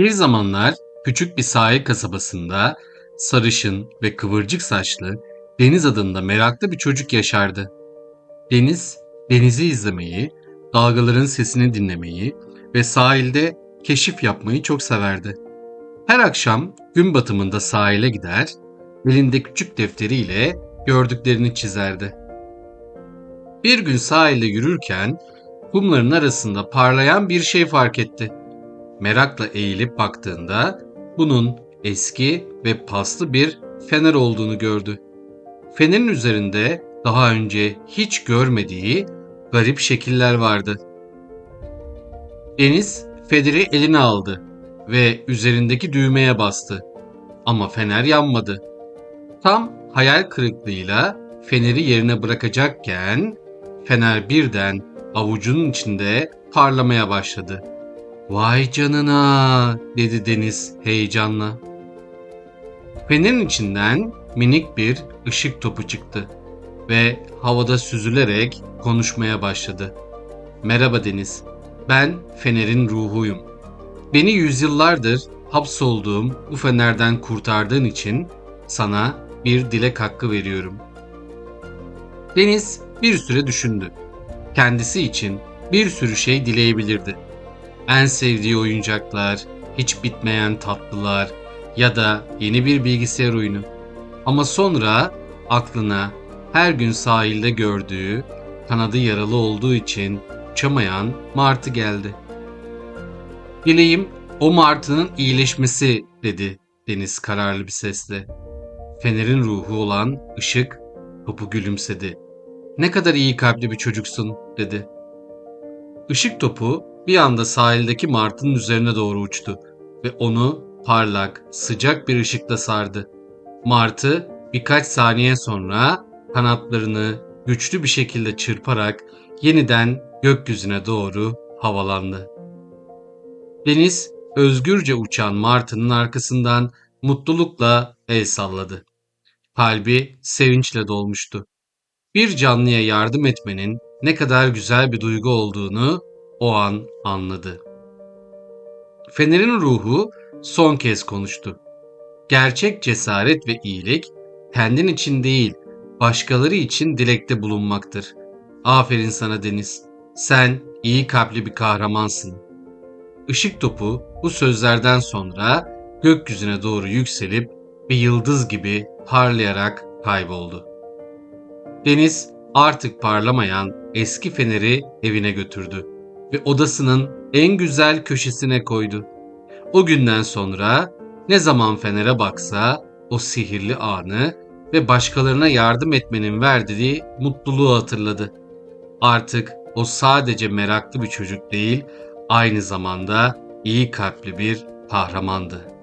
Bir zamanlar küçük bir sahil kasabasında sarışın ve kıvırcık saçlı Deniz adında meraklı bir çocuk yaşardı. Deniz, denizi izlemeyi, dalgaların sesini dinlemeyi ve sahilde keşif yapmayı çok severdi. Her akşam gün batımında sahile gider, elinde küçük defteriyle gördüklerini çizerdi. Bir gün sahilde yürürken kumların arasında parlayan bir şey fark etti. Merakla eğilip baktığında bunun eski ve paslı bir fener olduğunu gördü. Fenerin üzerinde daha önce hiç görmediği garip şekiller vardı. Deniz feneri eline aldı ve üzerindeki düğmeye bastı. Ama fener yanmadı. Tam hayal kırıklığıyla feneri yerine bırakacakken fener birden avucunun içinde parlamaya başladı. Vay canına dedi Deniz heyecanla. Fenerin içinden minik bir ışık topu çıktı ve havada süzülerek konuşmaya başladı. Merhaba Deniz, ben Fener'in ruhuyum. Beni yüzyıllardır hapsolduğum bu fenerden kurtardığın için sana bir dilek hakkı veriyorum. Deniz bir süre düşündü. Kendisi için bir sürü şey dileyebilirdi. En sevdiği oyuncaklar, hiç bitmeyen tatlılar ya da yeni bir bilgisayar oyunu. Ama sonra aklına her gün sahilde gördüğü, kanadı yaralı olduğu için uçamayan martı geldi. Dileğim o martının iyileşmesi dedi Deniz kararlı bir sesle. Fener'in ruhu olan ışık topu gülümsedi. Ne kadar iyi kalpli bir çocuksun dedi. Işık topu bir anda sahildeki martının üzerine doğru uçtu ve onu parlak, sıcak bir ışıkla sardı. Martı birkaç saniye sonra kanatlarını güçlü bir şekilde çırparak yeniden gökyüzüne doğru havalandı. Deniz özgürce uçan martının arkasından mutlulukla el salladı. Kalbi sevinçle dolmuştu. Bir canlıya yardım etmenin ne kadar güzel bir duygu olduğunu o an anladı. Fener'in ruhu son kez konuştu. Gerçek cesaret ve iyilik kendin için değil, başkaları için dilekte bulunmaktır. Aferin sana Deniz. Sen iyi kalpli bir kahramansın. Işık topu bu sözlerden sonra gökyüzüne doğru yükselip bir yıldız gibi parlayarak kayboldu. Deniz artık parlamayan eski feneri evine götürdü ve odasının en güzel köşesine koydu. O günden sonra ne zaman fenere baksa o sihirli anı ve başkalarına yardım etmenin verdiği mutluluğu hatırladı. Artık o sadece meraklı bir çocuk değil, aynı zamanda iyi kalpli bir kahramandı.